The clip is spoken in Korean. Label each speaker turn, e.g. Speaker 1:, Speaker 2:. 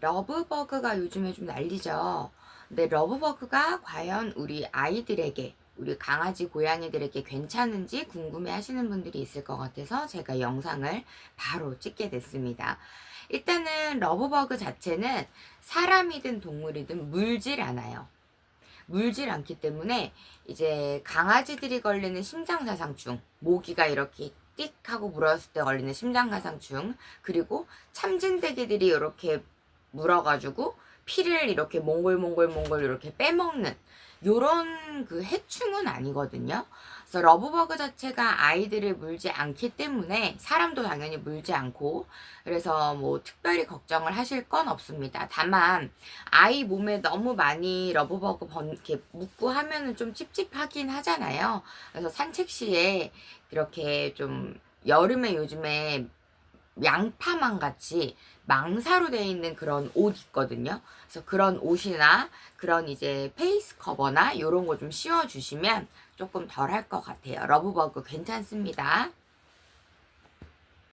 Speaker 1: 러브버그가 요즘에 좀 난리죠. 근데 러브버그가 과연 우리 아이들에게, 우리 강아지, 고양이들에게 괜찮은지 궁금해 하시는 분들이 있을 것 같아서 제가 영상을 바로 찍게 됐습니다. 일단은 러브버그 자체는 사람이든 동물이든 물질 않아요. 물질 않기 때문에 이제 강아지들이 걸리는 심장사상충, 모기가 이렇게 띡 하고 물었을 때 걸리는 심장사상충, 그리고 참진대기들이 이렇게 물어가지고 피를 이렇게 몽골몽골몽골 이렇게 빼먹는 요런 그 해충은 아니거든요. 그래서 러브버그 자체가 아이들을 물지 않기 때문에 사람도 당연히 물지 않고 그래서 뭐 특별히 걱정을 하실 건 없습니다. 다만 아이 몸에 너무 많이 러브버그 번 이렇게 묻고 하면은 좀 찝찝하긴 하잖아요. 그래서 산책 시에 이렇게 좀 여름에 요즘에 양파망 같이 망사로 되어 있는 그런 옷 있거든요. 그래서 그런 옷이나 그런 이제 페이스 커버나 이런 거 좀 씌워 주시면 조금 덜 할 것 같아요. 러브버그 괜찮습니다.